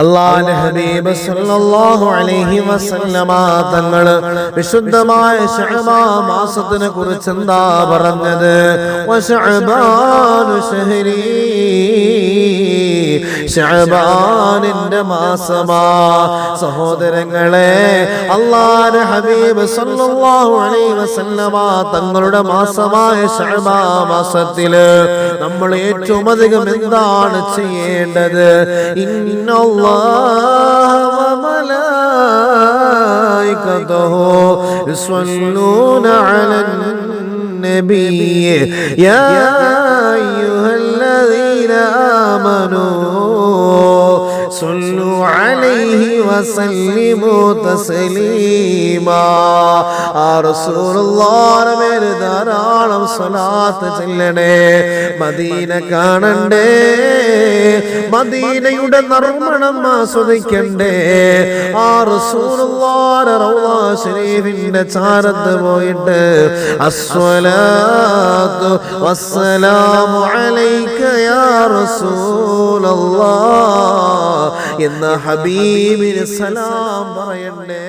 അള്ളാഹുവിന്റെ ഹബീബ് സല്ലല്ലാഹു അലൈഹി വസല്ലമ തങ്ങൾ വിശുദ്ധമായ ശഅബാ മാസത്തിനെ കുറിച്ച് എന്താ പറഞ്ഞത്? വശഅബാനു ശഹരി ശഅബാനിന്റെ മാസമാ സഹോദരങ്ങളെ അള്ളാഹുവിന്റെ ഹബീബ് സല്ലല്ലാഹു അലൈഹി വസല്ലമ തങ്ങളുടെ മാസമായ ശഅബാ മാസത്തില് നമ്മൾ ഏറ്റവും അധികം എന്താണ് ചെയ്യേണ്ടത് ഇന്നല്ലാഹ وملائكته يصلون على النبي يا أيها الذين آمنوا صلوا عليه وسلموا تسليما ആ റസൂലുള്ളാഹിന്റെ മേൽ ധാരാളം സ്വലാത്ത് ചെല്ലണേ മദീന കാണണ്ടേ മദീനയുടെ നർമ്മണം ആസ്വദിക്കണ്ടേ. ആ റസൂലുള്ളാഹിന്റെ ചാരത്ത് പോയിട്ട് അസ്വലാത്തു വസ്സലാമു അലൈക യാ റസൂലല്ലാഹ് എന്ന ഹബീബിന് സലാം പറയണ്ടേ.